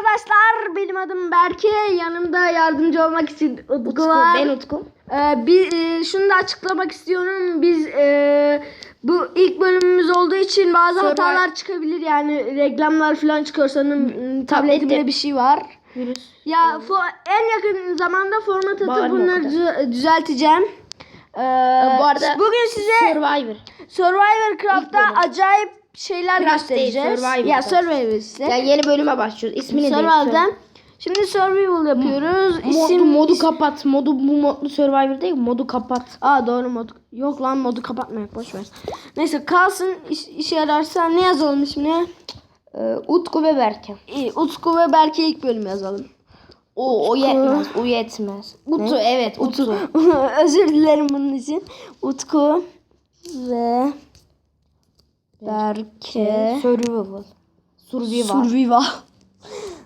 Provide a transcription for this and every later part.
arkadaşlar benim adım Berke. Yanımda yardımcı olmak için Utku, Utku, var. ben Utku. Ee, bir, e, şunu da açıklamak istiyorum. Biz e, bu ilk bölümümüz olduğu için bazı Sonra- hatalar çıkabilir. Yani reklamlar falan çıkıyor sanırım. m, Tabletimde bir şey var. Virüs. Ya fo- en yakın zamanda format atıp Bağırma bunları kadar. dü- düzelteceğim. Ee, bu arada bugün size Survivor. Survivor Craft'ta acayip şeyler Craft göstereceğiz. Ya Survivor işte. Yani yeni bölüme başlıyoruz. İsmini de Survivor'dan. Şimdi survival yapıyoruz. Modu, İsim modu kapat. Modu bu modlu Survivor değil modu kapat. Aa doğru mod. Yok lan modu kapatmayak boş ver. Neyse kalsın iş, işe yararsa ne yazalım ismine? Ee, Utku ve Berke. İyi, Utku ve Berke ilk bölüm yazalım. O, o yetmez. O yetmez. Utu Ne? evet Utu. Özür dilerim bunun için. Utku ve Berke Survival. Survival. Survival.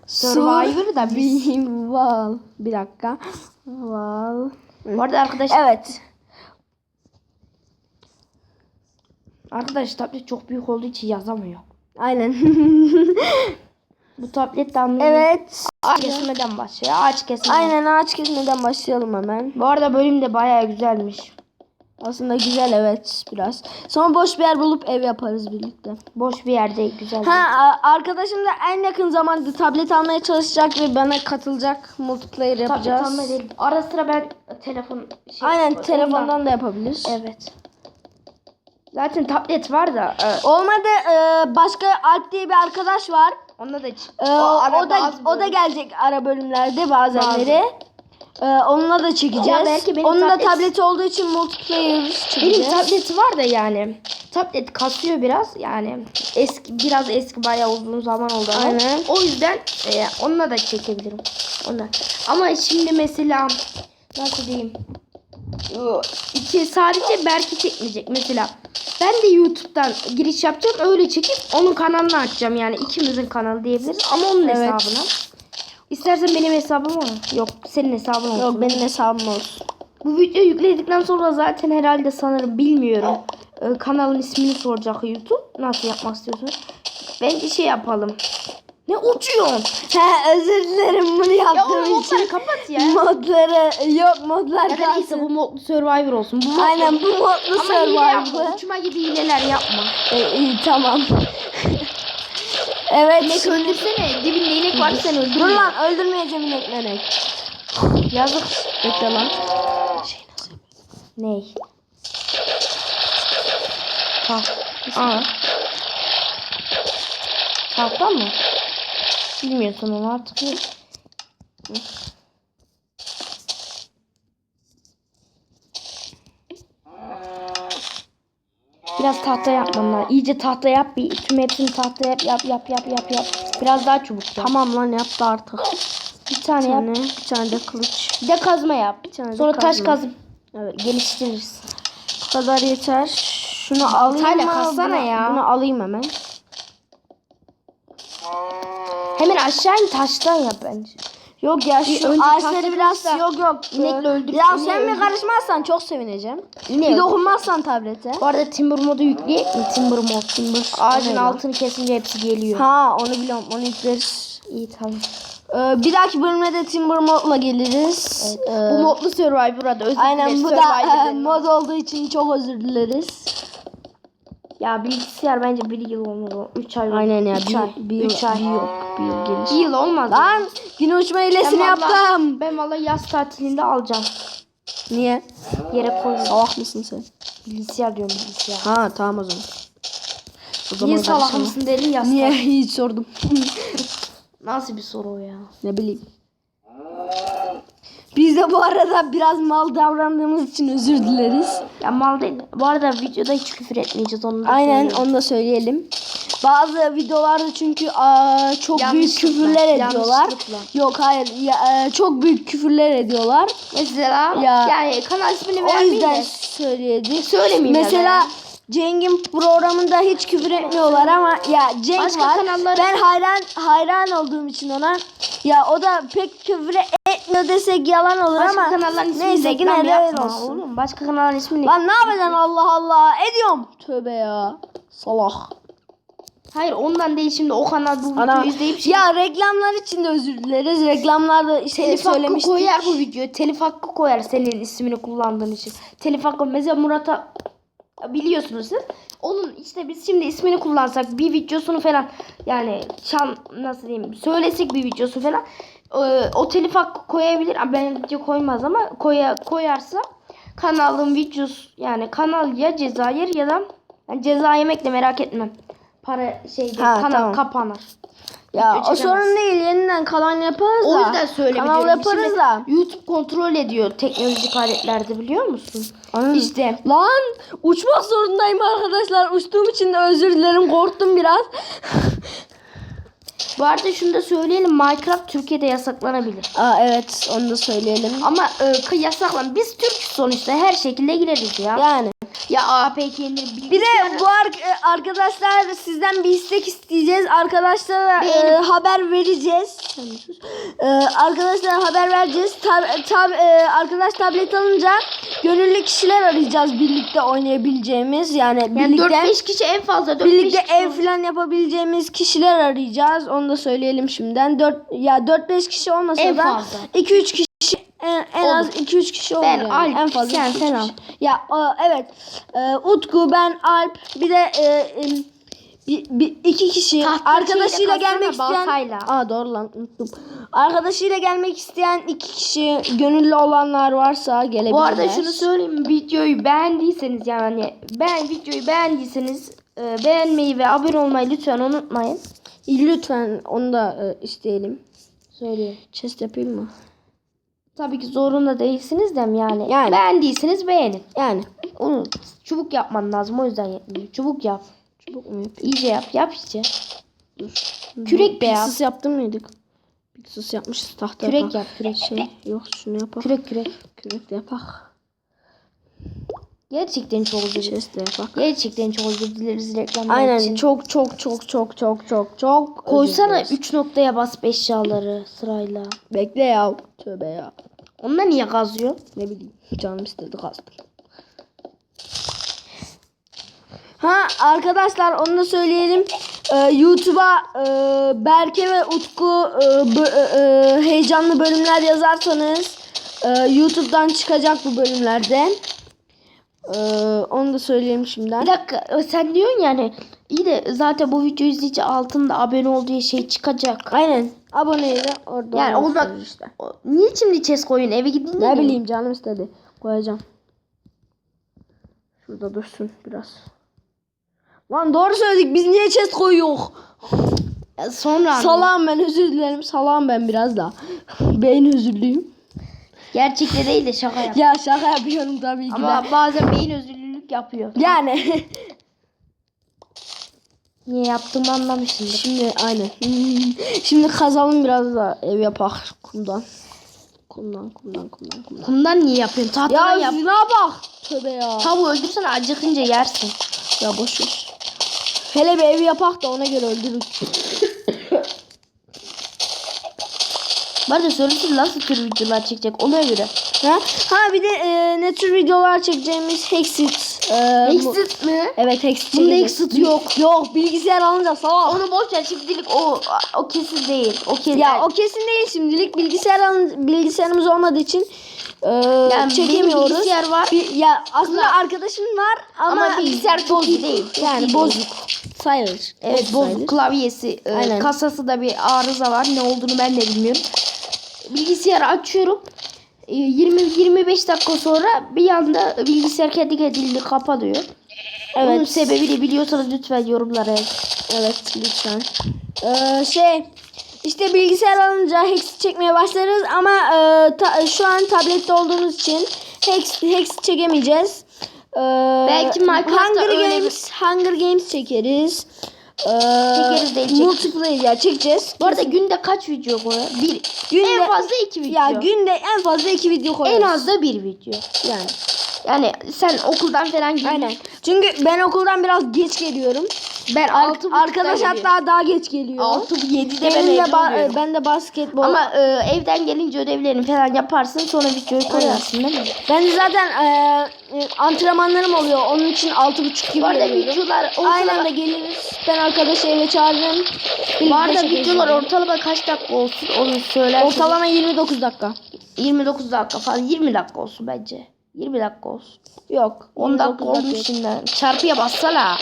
Survivor da. Survival. Bir dakika. Val. Bu arada arkadaşlar Evet. arkadaş tablet çok büyük olduğu için yazamıyor. Aynen. Bu tablet de anlıyor. evet. Ağaç kesmeden başlıyor. Ağaç kesmeden. Aynen ağaç kesmeden başlayalım hemen. Bu arada bölüm de bayağı güzelmiş. Aslında güzel evet biraz. Sonra boş bir yer bulup ev yaparız birlikte. Boş bir yerde güzel. Ha arkadaşım da en yakın zamanda tablet almaya çalışacak ve bana katılacak. Multiplayer Tablet yapacağız. alma değil. Ara sıra ben telefon şey Aynen ondan- telefondan da yapabilir. Evet. Zaten tablet var da e, Olmadı e, başka Alp diye bir arkadaş var. onda da E, o, da bazı o da gelecek ara bölümlerde bazenleri. E, onunla da çekeceğiz. Ya belki benim Onun da tablet- tableti olduğu için multiplayer benim çekeceğiz. tableti var da yani. Tablet kasıyor biraz yani eski biraz eski bayağı uzun zaman oldu ama. Aynen. O yüzden e, onunla da çekebilirim. Onunla. Ama şimdi mesela nasıl diyeyim? İki sadece Berk'i çekmeyecek mesela. Ben de YouTube'dan giriş yapacağım. Öyle çekip onun kanalını açacağım. Yani ikimizin kanalı diyebiliriz. Ama onun Evet. hesabına. İstersen benim hesabım var. Yok senin hesabın olsun. Yok benim hesabım olsun. Bu videoyu yükledikten sonra zaten herhalde sanırım bilmiyorum. Ee, kanalın ismini soracak YouTube. Nasıl yapmak istiyorsun? Bence şey yapalım. Ne uçuyorsun? He özür dilerim bunu Ya yaptığım için. modları kapat ya. Modları yok modlar Ya da neyse kalsın. bu modlu Survivor olsun. Bu modlu- Aynen bu modlu Ama hile yapma. Survivor. Uçma gibi hileler yapma. E, iyi tamam. Evet. İnek öldürsene. Dibinde inek var sen öldür. Dur lan öldürmeyeceğim ineklenek. Yazık. Bekle lan. Ney? Ha. Aa. Tahta mı? Bilmiyorsun onu artık. Biraz tahta yapmam lazım. İyice tahta yap. Bir, tüm hepsini tahta yap. Yap yap yap yap yap. Biraz daha çubuk yap. Tamam lan yaptı artık. Bir tane Bir yap. tane, bir tane de kılıç. Bir de kazma yap. tane de Sonra taş kazma. kazıp Evet. geliştiririz. Bu kadar yeter. Şunu alayım Baltayla mı? kazsana ya. Bunu alayım hemen. Hemen aşağı in taştan yap bence. Yok ya Bir şu önce ağaçları biraz kılıçla yok yok. inekle öldür- Ya sen mi karışmazsan çok sevineceğim. İneği Bir dokunmazsan tablete. Bu arada Timber modu yükleyecek mi? Timber mod. Timber. Ağacın ne altını kesince hepsi geliyor. Ha onu biliyorum onu yükleriz. İyi tamam. Ee, bir dahaki bölümde de Timber modla geliriz. Ee, Bu modlu Survivor'a da özür Aynen dileriz. bu da e, mod olduğu için çok özür dileriz. Ya bilgisayar bence bir yıl olmalı. 3 ay. Aynen ya Üç bir, ay. bir, Üç ay. bir yok bir yıl gelir. Bir yıl olmaz. Lan gün uçma hilesini Ben yaptım. Ben valla yaz tatilinde alacağım. Niye? Yere koyuyorum. Salak mısın sen? Bilgisayar diyorum bilgisayar. Ha tamam o zaman. O Niye zaman salak karışamam. mısın dedin yaz Niye hiç sordum. Nasıl bir soru o ya? ne bileyim. Biz de bu arada biraz mal davrandığımız için özür dileriz. Ya mal değil. Bu arada videoda hiç küfür etmeyeceğiz onu da Aynen onu da söyleyelim. Bazı videolarda çünkü aa, çok büyük Yanlışlıkla, küfürler ediyorlar. yanlışlıkla. Yok hayır ya, e, çok büyük küfürler ediyorlar. Mesela Ya. yani kanal ismini O vermeyeyim yüzden de. söyledik. Söylemeyeyim ya Mesela ya. Ceng'in programında hiç küfür etmiyorlar ama ya Cenk Başka var. kanalları- Ben hayran hayran olduğum için ona. Ya o da pek küfür etmiyor desek yalan olur Başka ama kanalların ismini neyse yine de öyle olsun. oğlum. Başka kanalların ismini Lan ne yapacaksın Allah Allah ediyorum. Tövbe ya. Salak. Hayır ondan değil şimdi o kanal bu Ana, videoyu izleyip şey ya reklamlar için de özür dileriz. Reklamlarda işte telif hakkı söylemiştik. koyar bu videoya. Telif hakkı koyar senin ismini kullandığın için. Telif hakkı mesela Murat'a biliyorsunuz siz. Onun işte biz şimdi ismini kullansak bir videosunu falan yani çan nasıl diyeyim söylesek bir videosu falan e, o telif hakkı koyabilir. Ben video koymaz ama koya, koyarsa kanalın videosu yani kanal ya Cezayir ya da yani ceza yemekle merak etmem. Para Ha, kanal tamam. kapanır. Ya Video o çekemez. sorun değil. Yeniden kalan yaparız O da. yüzden söylemiyorum. Kanal yaparız Şimdi da. YouTube kontrol ediyor teknolojik aletlerde biliyor musun? Anam. İşte Lan uçmak zorundayım arkadaşlar. Uçtuğum için de özür dilerim. Korktum biraz. bu arada şunu da söyleyelim Minecraft Türkiye'de yasaklanabilir. Aa evet onu da söyleyelim. Ama e, yasaklan. Biz Türk sonuçta her şekilde gireriz ya. Yani. Ya APK'nin Bir de bu ar- e, arkadaşlar sizden bir istek isteyeceğiz. Arkadaşlara e, haber vereceğiz. E, arkadaşlara haber vereceğiz. Tab- tab- e, arkadaş tablet alınca gönüllü kişiler arayacağız birlikte oynayabileceğimiz. Yani, yani birlikte 4-5 kişi en fazla 4-5 birlikte kişi ev falan yapabileceğimiz kişiler arayacağız. Onu da söyleyelim şimdiden. 4 ya 4-5 kişi olmasa En da fazla. 2-3 kişi en, en Olur. az 2-3 kişi olur. Ben, yani. Alp, en fazla sen, sen üç al. kişi. Ya e, evet. E, Utku, ben, Alp bir de e, e, bir, bir, iki kişi Tahta arkadaşıyla gelmek isteyen baltayla. Aa doğru lan unuttum. Arkadaşıyla gelmek isteyen iki kişi gönüllü olanlar varsa gelebilirler. Bu arada şunu söyleyeyim videoyu beğendiyseniz yani ben videoyu beğendiyseniz e, beğenmeyi ve abone olmayı lütfen unutmayın. lütfen onu da e, isteyelim. Söyleyeyim. Chest yapayım mı? Tabii ki zorunda değilsiniz de yani. Yani. Beğendiyseniz beğenin. Yani. Onu çubuk yapman lazım o yüzden yetmiyor. Çubuk yap. Çubuk mu yapayım? İyice yap. Yap iyice. Kürek be yap. Pixels yaptın mıydık? Pixels yapmışız tahta Kürek yapak. yap, kürek. Şey yok şunu yapak. Kürek kürek. Kürek de yapak. Gerçekten çok özür dileriz. Gerçekten çok özür dileriz reklamlar Aynen için. çok çok çok çok çok çok çok Koysana özür dileriz. 3 noktaya bas eşyaları sırayla. Bekle ya. Tövbe ya. Onda niye kazıyor? Ne bileyim canım istedi kastım. Ha arkadaşlar onu da söyleyelim. Ee, YouTube'a e, Berke ve Utku e, bö- e, heyecanlı bölümler yazarsanız e, YouTube'dan çıkacak bu bölümlerde. Ee, onu da söyleyeyim şimdiden. Bir dakika e, sen diyorsun yani iyi de zaten bu videoyu izleyince altında abone ol diye şey çıkacak. Aynen. Aboneyi de orada Yani olmak işte. O- Niye şimdi chess koyun eve gidince Ne mi? bileyim canım istedi. Koyacağım. Şurada dursun biraz. Lan doğru söyledik. Biz niye chest koyuyor? Ya Sonra. Salam ben özür dilerim. Salam ben biraz da. Beyin özürlüyüm. Gerçekte değil de şaka yap. Ya şaka yapıyorum tabii ki Ama de. bazen beyin özürlülük yapıyor. Yani. Niye yaptığımı anlamışsındır. Şimdi aynen. Şimdi kazalım biraz da ev yapak kumdan. Kumdan kumdan kumdan kumdan. Kumdan niye yapıyorsun? Ya Tahtadan yap. şuna bak. Tövbe ya. Tavuğu öldürsen acıkınca yersin. Ya boş ver. Hele bir ev yapak da ona göre öldürürüz. Arada söylesin nasıl tür videolar çekecek ona göre. Ha, ha bir de e, ne tür videolar çekeceğimiz Hexit. E, bu- Exit mi? Evet Hexit Bunda. Hexit yok. Yok bilgisayar alınca salak. Onu boş ver şimdilik o o kesin değil. O kesin. Ya o kesin değil şimdilik bilgisayar alın, bilgisayarımız olmadığı için e, yani çekemiyoruz. bilgisayar var. Bir- ya aslında arkadaşım var ama, Ama bilgisayar iyi değil. Yani bozuk. Sayılır. Evet sayılır. bozuk klavyesi, e, kasası da bir arıza var. Ne olduğunu ben de bilmiyorum. Bilgisayarı açıyorum. E, 20-25 dakika sonra bir anda bilgisayar kendi kendini kapatıyor. Evet. Onun sebebini biliyorsanız lütfen yorumlara. Evet lütfen. Ee, şey işte bilgisayar alınca Hex çekmeye başlarız ama e, ta- şu an tablette olduğumuz için Hex, Hex çekemeyeceğiz. Ee, Belki Minecraft'ta Hunger öyle bir- Games, Hunger Games çekeriz. Ee, Çekeriz değil, çekeriz. Multiplayer çekeceğiz. Bu arada günde kaç video koyuyor? Bir. Günde- en fazla iki video. Ya günde en fazla iki video koyarız. en az da bir video. yani. Yani sen okuldan falan geliyorsun. Aynen. Çünkü ben okuldan biraz geç geliyorum. Ben Ar- 6 arkadaş hatta daha geç geliyor. 6 7'de ben de ba- ben de basketbol. Ama e, evden gelince ödevlerini falan yaparsın sonra videoyu koyarsın değil mi? ben de zaten e, e, antrenmanlarım oluyor. Onun için altı buçuk gibi Bu arada geliyorum. videolar Aynı anda geliriz. Ben arkadaşı eve çağırırım. Bu arada videolar ortalama kaç dakika olsun onu söylersin. Ortalama 29 dakika. 29 dakika falan 20 dakika olsun bence. 20 dakika olsun. Yok. 10 dakika 29 olmuş yok. şimdi. Çarpıya bassana.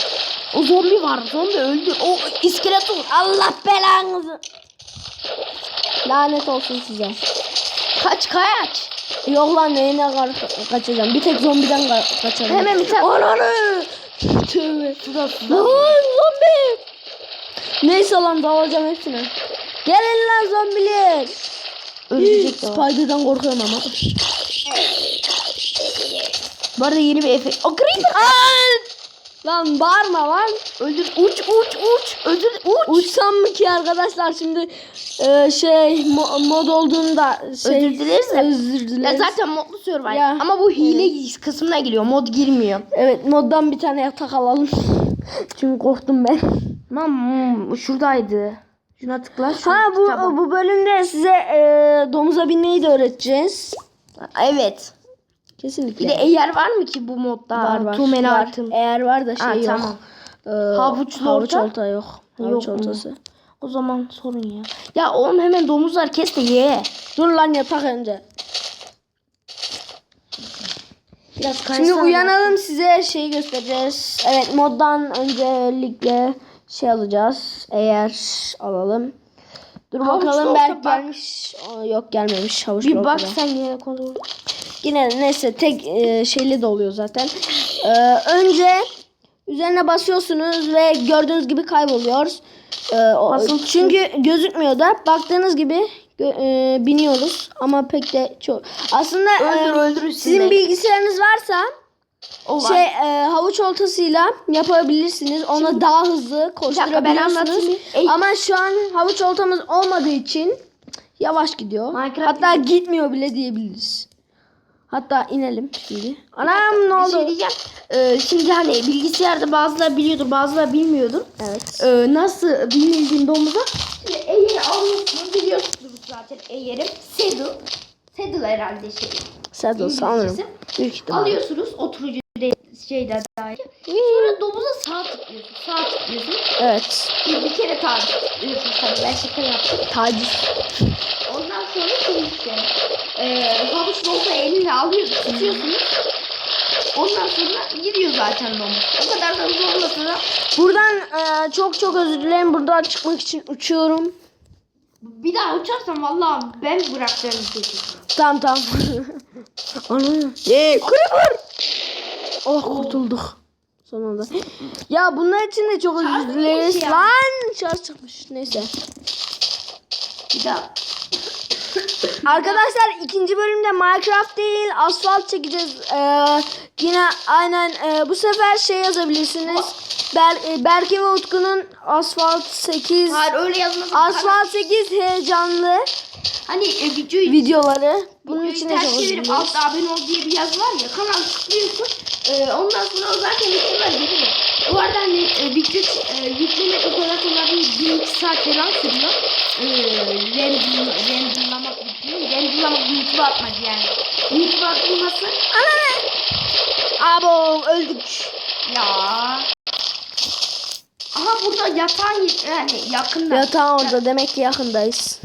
O zombi var. Zombi öldü. O iskelet olur. Allah belanızı. Lanet olsun size. Kaç kaç. Yok lan neyine ka- kaçacağım. Bir tek zombiden ka- kaçarım. Hemen bir tane. Ananı. Tövbe. Suda Lan suda. zombi. Neyse lan dalacağım hepsine. Gelin lan zombiler. Ölecek. Spider'dan korkuyorum ama. Bu arada yeni bir efekt. O creeper. Aa! Lan bağırma lan. Öldür. Uç uç uç. Öldür uç. Uçsam mı ki arkadaşlar şimdi e, şey mo- mod olduğunda şey, Özür dileriz. Özür Ya dileriz. zaten modlu survival. Ya. Ama bu hile kısmına giriyor. Mod girmiyor. Evet moddan bir tane yatak alalım. Çünkü korktum ben. Tamam hmm, şuradaydı. Şuna tıkla. Şu Ha bu kitaba. bu bölümde size e, domuza binmeyi de öğreteceğiz. Evet. Kesinlikle. Bir de eğer var mı ki bu modda? var var. Many var. item. Eğer var da şey Ha, yok. tamam. Ee, Havuçlu havuç olta yok. Havuç Yok mu? oltası. O zaman sorun ya. Ya oğlum hemen domuzlar kes de ye. Dur lan yatak önce. Biraz Şimdi uyanalım size şey göstereceğiz. Evet moddan öncelikle şey alacağız. Eğer alalım. Dur Havuçlu bakalım belki bak. gelmiş. Aa, yok gelmemiş. Havuç Bir bak sen yine kontrol. Yine neyse tek e, şeyli de oluyor zaten. Ee, önce üzerine basıyorsunuz ve gördüğünüz gibi kayboluyor. Ee, o- çünkü gözükmüyor da baktığınız gibi e, biniyoruz ama pek de çok. Aslında e, Öldür öldür sizin bilgisayarınız varsa O var. şey e, havuç oltasıyla yapabilirsiniz. Ona daha hızlı koşturabiliyorsunuz. anlatayım. Ey- Ama şu an havuç oltamız olmadığı için yavaş gidiyor. Minecraft Hatta gitmiyor bile diyebiliriz. Hatta inelim şimdi. Anam ne Bir şey oldu? diyeceğim. Ee, şimdi hani bilgisayarda bazıları biliyordur bazıları bilmiyordur. Evet. Ee, nasıl binildiğin domuza? Şimdi eğeri alıyorsunuz biliyorsunuz zaten eğeri. Saddle. Saddle herhalde şey. Saddle sanırım. Büyük. Alıyorsunuz oturucu de, şeyden dair. Sonra domuza sağ tıklıyorsun. Sağ tıklıyorsun. Evet. Bir, bir kere tabi tıklıyorsun. Ben şaka yaptım. Taciz. Ondan sonra şey işte. E, havuç olsa elinle alıyorsunuz. Tutuyorsunuz. Ondan sonra gidiyor zaten domuz. O kadar da hızlı olmasa da Buradan e, çok çok özür dilerim. Buradan çıkmak için uçuyorum. bir daha uçarsan vallahi ben bırakacağım diyeceksin. Tamam tamam. Anam. Eee creeper. Oh kurtulduk. Sonunda. Ya bunlar için de çok özür Şarj dileriz. çıkmış ya. Lan şarj çıkmış. Neyse. Bir daha. Arkadaşlar ikinci bölümde Minecraft değil asfalt çekeceğiz. Ee, yine aynen e, bu sefer şey yazabilirsiniz. Ber, e, Berke ve Utku'nun Asfalt 8 Hayır öyle yazmasın. Asfalt 8 heyecanlı Hani e, videoyu videoları. Bunun Videoyu için de dileriz. altta abone ol diye bir yazı var ya kanal tıklıyorsun e, ondan sonra zaten videolar geliyor. Bu arada hani e, video e, yüklemek o kadar kolay değil. Bir iki saat falan sürüyor. E, render, renderlamak videoyu. Renderlamak YouTube'a atmak yani. YouTube'a atılması Abo öldük. ya. Aha burada yatağın yani yakında. Yatağın orada demek ki yakındayız.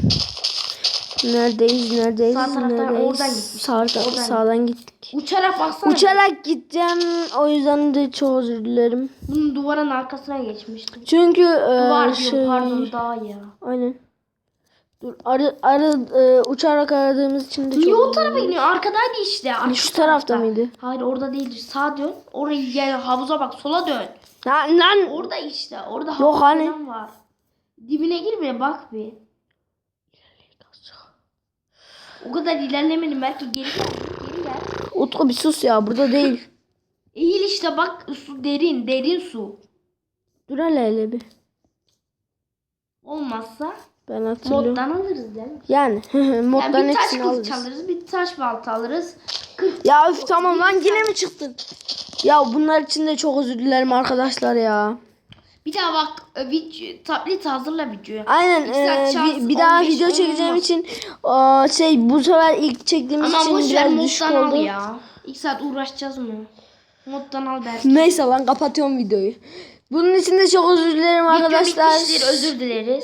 Neredeyiz neredeyiz Sağ taraftan neredeyiz? oradan gitmiş. Sağdan, Oradan. sağdan gittik. Uçarak baksana. Uçarak gideceğim o yüzden de çok özür dilerim. Bunun duvarın arkasına geçmiştim. Çünkü e, Duvar şey, diyor pardon dağ ya. Aynen. Dur arı, arı e, uçarak aradığımız için de çok Niye o tarafa gidiyor? Arkadaydı işte. arka Şu tarafta mıydı? Hayır orada değildi. Sağ dön. Oraya gel havuza bak. Sola dön. Lan, lan. Orada işte. Orada Yok havuz hani. falan var. Dibine gir bir bak bir. O kadar ilerlemedim. Belki geri gel. Geri gel. Utku bir sus ya burada değil. Eğil işte bak su derin. Derin su. Dur hele hele bir. Olmazsa Ben hatırlıyorum. moddan alırız değil mi? Yani moddan Yani bir taş kılıç alırız. alırız. Bir taş balta alırız. 40 Ya üf tamam lan yine mi çıktın? Ya bunlar için de çok özür dilerim arkadaşlar ya. Bir daha bak e, video, tablet hazırla videoyu. Aynen e, bir, bir daha 15 video çekeceğim olmaz. için o, şey bu sefer ilk çektiğimiz Ama için biraz düşük oldu. ya. İlk saat uğraşacağız mı? Moddan al belki. Neyse lan kapatıyorum videoyu. Bunun için de çok özür dilerim Video arkadaşlar. bitmiştir özür dileriz.